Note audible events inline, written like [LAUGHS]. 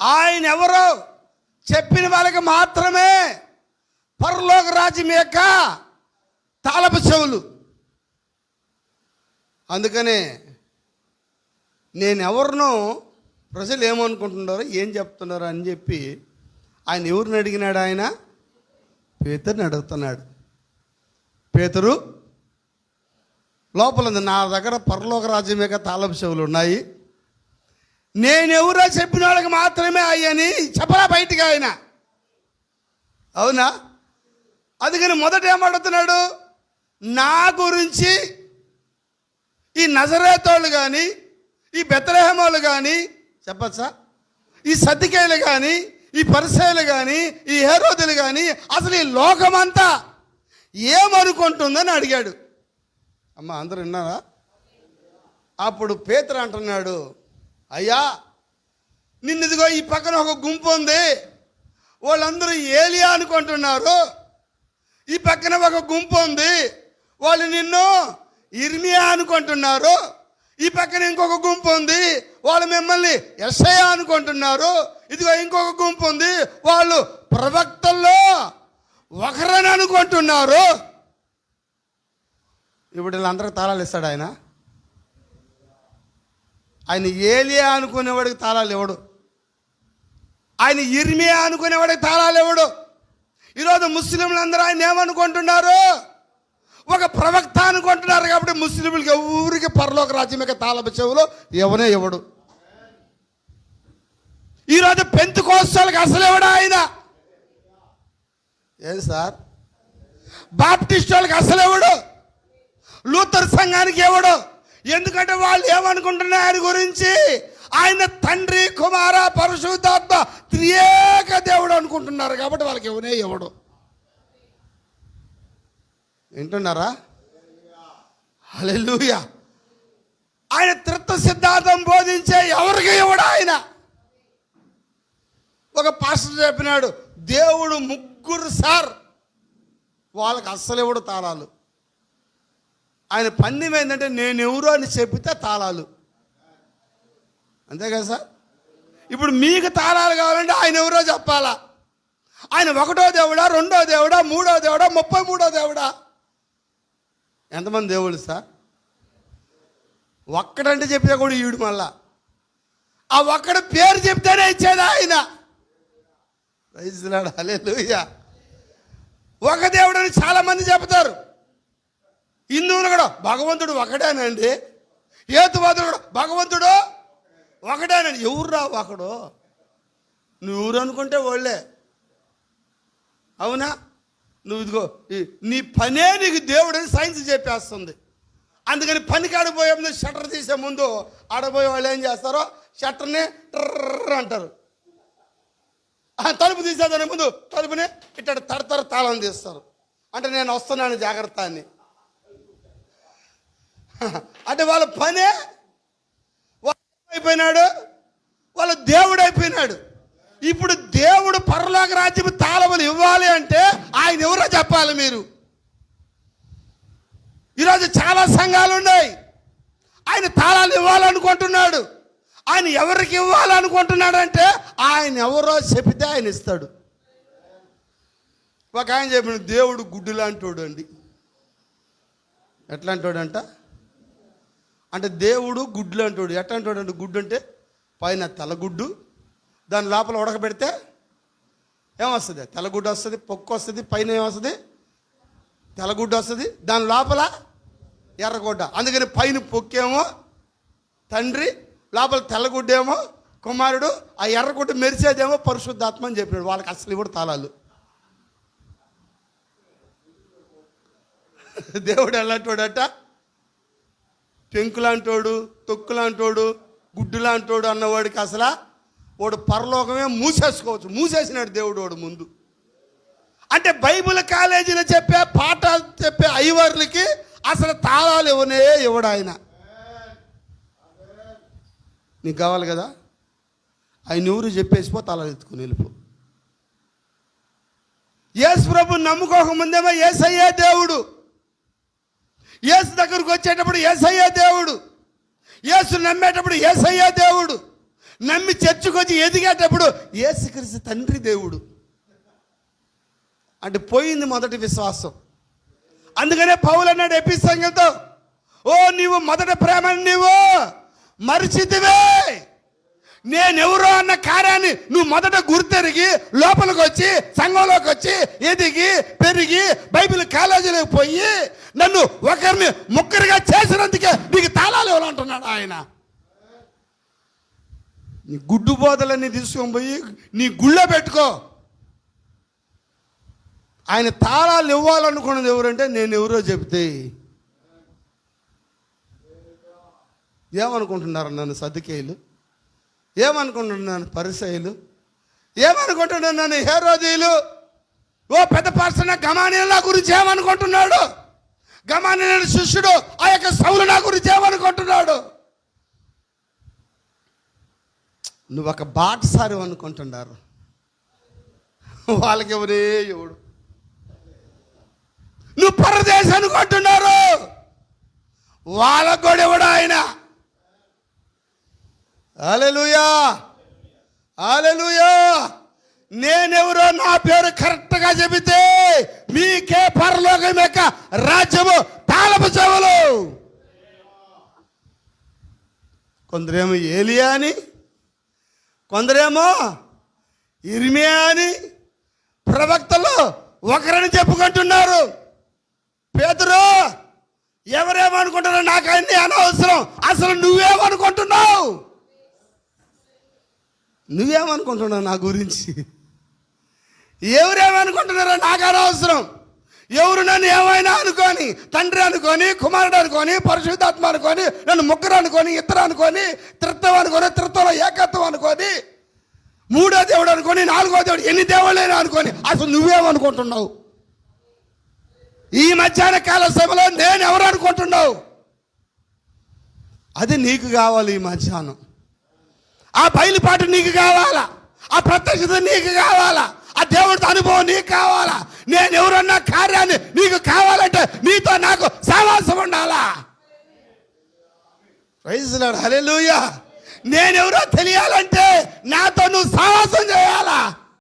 ఆయన ఎవరో చెప్పిన వాళ్ళకి మాత్రమే పరలోక రాజ్యం యొక్క తాళపు చెవులు. అందుకనే నేను ఎవరినో ప్రజలు ఏమనుకుంటున్నారో ఏం చెప్తున్నారో అని చెప్పి ఆయన ఎవరిని అడిగినాడు ఆయన? పేతరుని అడుగుతున్నాడు. పేతరు లోపల నా దగ్గర పరలోక రాజ్యం యొక్క తాళపు చెవులు ఉన్నాయి. నేనెవరో చెప్పిన వాళ్ళకి మాత్రమే అయ్యని చెప్పరా బయటికి ఆయన? అవునా? అందుకని మొదట ఏమడుగుతున్నాడు నా గురించి ఈ నజరేతోళ్ళు కానీ ఈ బెత్తలహేమోళ్ళు కానీ చెప్పచ్చా? ఈ సతికేయులు కానీ ఈ పరిసయలు కానీ ఈ హేరోదులు కానీ అసలు ఈ లోకమంతా ఏమనుకుంటుందని అడిగాడు. అమ్మ అందరు విన్నారా? అప్పుడు పేతురు అంటున్నాడు అయ్యా నిన్నదిగో ఈ పక్కన ఒక గుంపు ఉంది. వాళ్ళందరూ ఏలియా అనుకుంటున్నారు. ఈ పక్కన ఒక గుంపు ఉంది. వాళ్ళు నిన్ను ఇర్మియా అనుకుంటున్నారు. ఈ పక్కన ఇంకొక గుంపు ఉంది. వాళ్ళు మిమ్మల్ని ఎస్ఐ అనుకుంటున్నారు. ఇదిగో ఇంకొక గుంపు ఉంది. వాళ్ళు ప్రవక్తల్లో ఒకరని అనుకుంటున్నారు. ఇప్పుడు వీళ్ళందరికీ తాళాలు ఇస్తాడు ఆయన. ఆయన ఏలియా అనుకునేవాడికి తాళాలు ఇవ్వడు ఆయన ఇర్మియా అనుకునేవాడికి తాళాలు ఇవ్వడు ఈరోజు ముస్లింలు అందరూ ఆయన ఏమనుకుంటున్నారు? ఒక ప్రవక్త అనుకుంటున్నారు కాబట్టి ముస్లింలకి ఊరికి పరలోక రాజ్యం యొక్క తాళపు చెవులు ఎవనే ఇవ్వడు ఈరోజు పెంతు కోస్తాలకు అసలు ఇవ్వడా ఆయన? ఏం సార్? బాప్టిస్ట్ వాళ్ళకి అసలు ఇవ్వడు లూథర్ సంఘానికి ఇవ్వడు ఎందుకంటే వాళ్ళు ఏమనుకుంటున్నారు ఆయన గురించి ఆయన తండ్రి కుమార పరిశుద్ధాత్మ త్రియేక దేవుడు అనుకుంటున్నారు కాబట్టి వాళ్ళకి ఎవనే ఇవ్వడు వింటున్నారా? అలెలుయ ఆయన తృత్వ సిద్ధాంతం బోధించే ఎవరికి ఎవడు ఆయన? ఒక పాస్టర్ చెప్పినాడు దేవుడు ముగ్గురు సార్. వాళ్ళకి అస్సలు ఇవ్వడు తాళాలు. ఆయన పందెం ఏంటంటే నేను ఎవరు అని చెప్పితే తాళాలు. అంతే కదా సార్? ఇప్పుడు మీకు తాళాలు కావాలంటే ఆయన ఎవరో చెప్పాలా? ఆయన ఒకటో దేవుడా రెండో దేవుడా మూడో దేవుడా ముప్పై మూడో దేవుడా? ఎంతమంది దేవుళ్ళు సార్? ఒక్కడంటే చెప్తే కూడా ఈడు మళ్ళా. ఆ ఒక్కడ పేరు చెప్తేనే ఇచ్చేది ఆయన. రైతులాడు లూయ ఒక దేవుడని చాలామంది చెప్తారు హిందువులు కూడా భగవంతుడు ఒకటేనండి హేతువాదులు కూడా భగవంతుడు ఒకడేనండి. ఎవరు రావు ఒకడు? నువ్వు అనుకుంటే వాళ్ళే. అవునా? నువ్వు ఇదిగో ఈ- నీ పనే నీకు దేవుడని సైన్స్ చెప్పేస్తుంది. అందుకని పనికి ఆడిపోయే ముందు షట్టర్ తీసే ముందు ఆడపోయే వాళ్ళు ఏం చేస్తారో షట్టర్ని ట్రర్ అంటారు. తలుపు తీసేదాని ముందు తలుపుని ఇట్ట తడతర తాళం తీస్తారు. అంటే నేను వస్తున్నాను జాగ్రత్త అని. అంటే వాళ్ళ పనే అయిపోయినాడు వాళ్ళ దేవుడు అయిపోయినాడు. ఇప్పుడు దేవుడు పరలోక రాజ్యం తాళములు ఇవ్వాలి అంటే ఆయన ఎవరో చెప్పాలి మీరు? ఈరోజు చాలా సంఘాలు ఉన్నాయి. ఆయన తాళాలు ఇవ్వాలనుకుంటున్నాడు. ఆయన ఎవరికి ఇవ్వాలనుకుంటున్నాడంటే ఆయన ఎవరో చెబితే ఆయన ఇస్తాడు. ఒక ఆయన చెప్పిన దేవుడు గుడ్డు లాంటోడు అండి. ఎట్లాంటాడంట? అంటే దేవుడు గుడ్లు అంటాడు. ఎట్ట అంటాడు అంటే గుడ్డు అంటే పైన తెల్లగుడ్డు దాని లోపల ఉడకబెడితే ఏమొస్తుంది? తెల్లగుడ్డు వస్తుంది పొక్కు వస్తుంది పైన ఏమొస్తుంది? తెల్లగుడ్డు వస్తుంది దాని లోపల ఎర్రగుడ్డ. అందుకని పైన పొక్కేమో తండ్రి లోపల తెల్లగుడ్డేమో కుమారుడు ఆ ఎర్రగుడ్డ మెరిసేదేమో పరిశుద్ధాత్మ అని చెప్పినాడు. వాళ్ళకి అసలు కూడా తాళాలు? [LAUGHS] దేవుడు ఎలాంటోడట పెంకులాంటోడు తొక్కులాంటోడు గుడ్డులాంటోడు అన్నవాడికి అసలు వాడు పరలోకమే మూసేసుకోవచ్చు. మూసేసినాడు దేవుడు వాడు ముందు. అంటే బైబిల్ కాలేజీలో చెప్పే పాఠాలు చెప్పే ఐవర్లకి అసలు తాళాలు ఇవ్వనే ఇవ్వడు ఆయన. నీకు కావాలి కదా? ఆయన ఊరు చెప్పేసిపో తాళాలు ఎత్తుకుని వెళ్ళిపో. యేసు ప్రభు నమ్ముకోకముందేమో ఏసయ్యే దేవుడు. యేసు దగ్గరకు వచ్చేటప్పుడు ఏసయ్యే దేవుడు. యేసు నమ్మేటప్పుడు ఏసయ్యే దేవుడు. నమ్మి చర్చకొచ్చి ఎదిగేటప్పుడు ఏసుక్రీస్తు తండ్రి దేవుడు. అంటే పోయింది మొదటి విశ్వాసం. అందుకనే పౌలు అన్నాడు ఎపి ఓ నీవు మొదటి ప్రేమని నీవు మరిచితివే. నేనెవరో అన్న కార్యాన్ని నువ్వు మొదట గుర్తెరిగి లోపలికి వచ్చి సంఘంలోకి వచ్చి ఎదిగి పెరిగి బైబిల్ కాలేజీలోకి పోయి నన్ను ఒకరిని ముక్కరిగా చేసినందుకే నీకు తాళాలు ఇవ్వాలంటున్నాడు ఆయన. నీ గుడ్డు బోధలన్నీ తీసుకొని పోయి నీ గుళ్ళో పెట్టుకో. ఆయన తాళాలు ఇవ్వాలనుకున్నది ఎవరంటే నేను ఎవరో చెప్తే ఏమనుకుంటున్నారు నన్ను సర్దికేయులు? ఏమనుకుంటున్నాను పరిసయులు? ఏమనుకుంటున్నాను నన్ను ఓ పెద్ద పర్సన గమానీయుల గురించి ఏమనుకుంటున్నాడు? గమానీయుల శిష్యుడు ఆ యొక్క సౌలు నా గురించి ఏమనుకుంటున్నాడు? నువ్వు ఒక బాటసారి అనుకుంటున్నారు. వాళ్ళకి ఎవరే ఎవడు? నువ్వు పరదేశం వాళ్ళకు కూడా ఎవడు ఆయన అలెలుయా అలెలుయా నేనెవరో నా పేరు కరెక్ట్గా చెబితే మీకే పరలోకం యొక్క రాజ్యము తాళపు చెవులు. కొందరేమో ఏలియా అని కొందరేమో ఇర్మియా అని ప్రవక్తలు ఒకరని చెప్పుకుంటున్నారు. పేదరు ఎవరేమనుకుంటారో నాకు అన్ని అనవసరం. అసలు నువ్వేమనుకుంటున్నావు? నువ్వేమనుకుంటున్నావు నా గురించి? ఎవరేమనుకుంటున్నారో నాకు అనవసరం ఎవరు నన్ను ఏమైనా అనుకొని తండ్రి అనుకొని కుమారుడు అనుకొని పరిశుద్ధాత్మ అనుకొని నన్ను ముగ్గురు అనుకొని ఇద్దరు అనుకొని త్రిత్వం అనుకొని త్రిత్వంలో ఏకత్వం అనుకొని మూడో దేవుడు అనుకొని నాలుగో దేవుడు ఎన్ని దేవుళ్ళైనా అనుకొని అసలు నువ్వేమనుకుంటున్నావు? ఈ మధ్యాహ్న కాల సభలో నేను ఎవరు అనుకుంటున్నావు అది నీకు కావాలి ఈ మధ్యాహ్నం. ఆ బయలుపాటు నీకు కావాలా? ఆ ప్రత్యక్షత నీకు కావాలా? ఆ దేవుడితో అనుభవం నీకు కావాలా? నేను ఎవరన్నా కార్యాన్ని నీకు కావాలంటే నీతో నాకు సావాసం ఉండాలా? ప్రైజ్లాడు నేను ఎవరో తెలియాలంటే నాతో నువ్వు సావాసం చేయాలా?